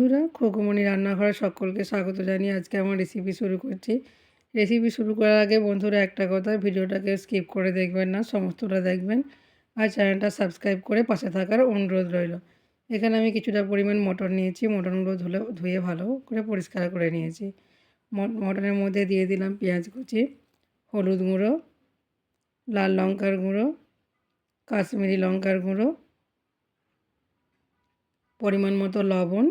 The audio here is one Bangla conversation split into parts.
বন্ধুরা, খোকুমণি রান্নাঘরে সকলকে স্বাগত জানিয়ে আজকে আমার রেসিপি শুরু করছি। রেসিপি শুরু করার আগে বন্ধুরা, একটা কথা, ভিডিওটাকে স্কিপ করে দেখবেন না, সমস্তটা দেখবেন আর চ্যানেলটা সাবস্ক্রাইব করে পাশে থাকার অনুরোধ রইল। এখানে আমি কিছুটা পরিমাণ মটন নিয়েছি মটনগুলো ধুলে, ধুয়ে ভালো করে পরিষ্কার করে নিয়েছি। মটনের মধ্যে দিয়ে দিলাম পেঁয়াজ কুচি, হলুদ গুঁড়ো, লাল লঙ্কার গুঁড়ো, কাশ্মীরি লঙ্কার গুঁড়ো, পরিমাণ মতো লবণ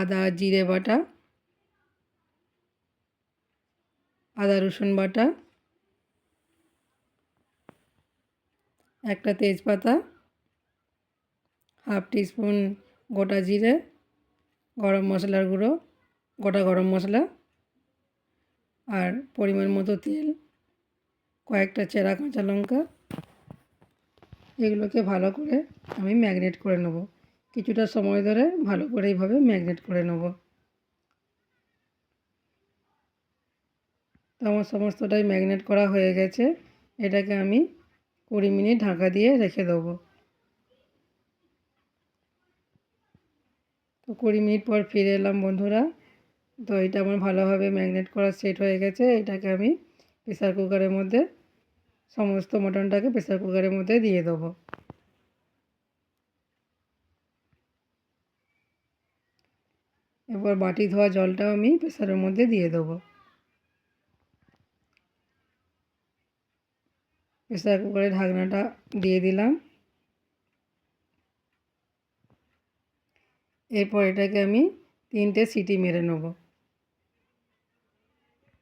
আদা, জিরে বাটা, আদা, রসুন বাটা, একটা তেজপাতা, হাফ টিস্পুন গোটা জিরে, গরম মশলার গুঁড়ো, গোটা গরম মশলা আর পরিমাণ মতো তেল, কয়েকটা চেরা কাঁচা লঙ্কা, এগুলোকে ভালো করে আমি ম্যাগনেট করে নেব। কিছুটা সময় ধরে ভালো করে এইভাবে ম্যাগনেট করে নেব। তো আমার সমস্তটাই ম্যাগনেট করা হয়ে গেছে। এটাকে আমি কুড়ি মিনিট ঢাকা দিয়ে রেখে দেবো। তো কুড়ি মিনিট পর ফিরে এলাম বন্ধুরা। তো এটা আমার ভালোভাবে ম্যাগনেট করা সেট হয়ে গেছে। এটাকে আমি প্রেসার কুকারের মধ্যে, সমস্ত মটনটাকে প্রেসার কুকারের মধ্যে দিয়ে দেবো। এরপর বাটি ধোয়া জলটাও আমি প্রেসারের মধ্যে দিয়ে দেবো। প্রেসার কুকারের ঢাকনাটা দিয়ে দিলাম। এরপর এটাকে আমি তিনটে সিটি মেরে নেব।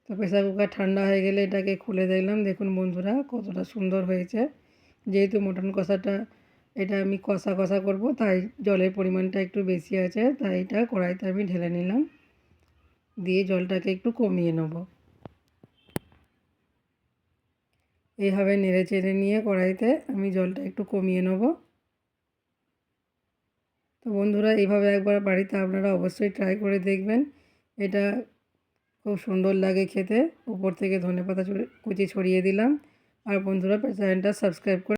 তো প্রেসার কুকার ঠান্ডা হয়ে গেলে এটাকে খুলে দেখলাম। দেখুন বন্ধুরা, কতটা সুন্দর হয়েছে। যেহেতু মটন কষাটা এটা আমি কষা কষা করব, তাই জলের পরিমাণটা একটু বেশি আছে, তাই এটা কড়াইতে আমি ঢেলে নিলাম। দিয়ে জলটাকে একটু কমিয়ে নেব। এইভাবে নেড়ে চেড়ে নিয়ে কড়াইতে আমি জলটা একটু কমিয়ে নেব। তো বন্ধুরা, এইভাবে একবার বাড়িতে আপনারা অবশ্যই ট্রাই করে দেখবেন। এটা খুব সুন্দর লাগে খেতে। উপর থেকে ধনে পাতা কুচি ছড়িয়ে দিলাম। আর বন্ধুরা চ্যানেলটা সাবস্ক্রাইব করে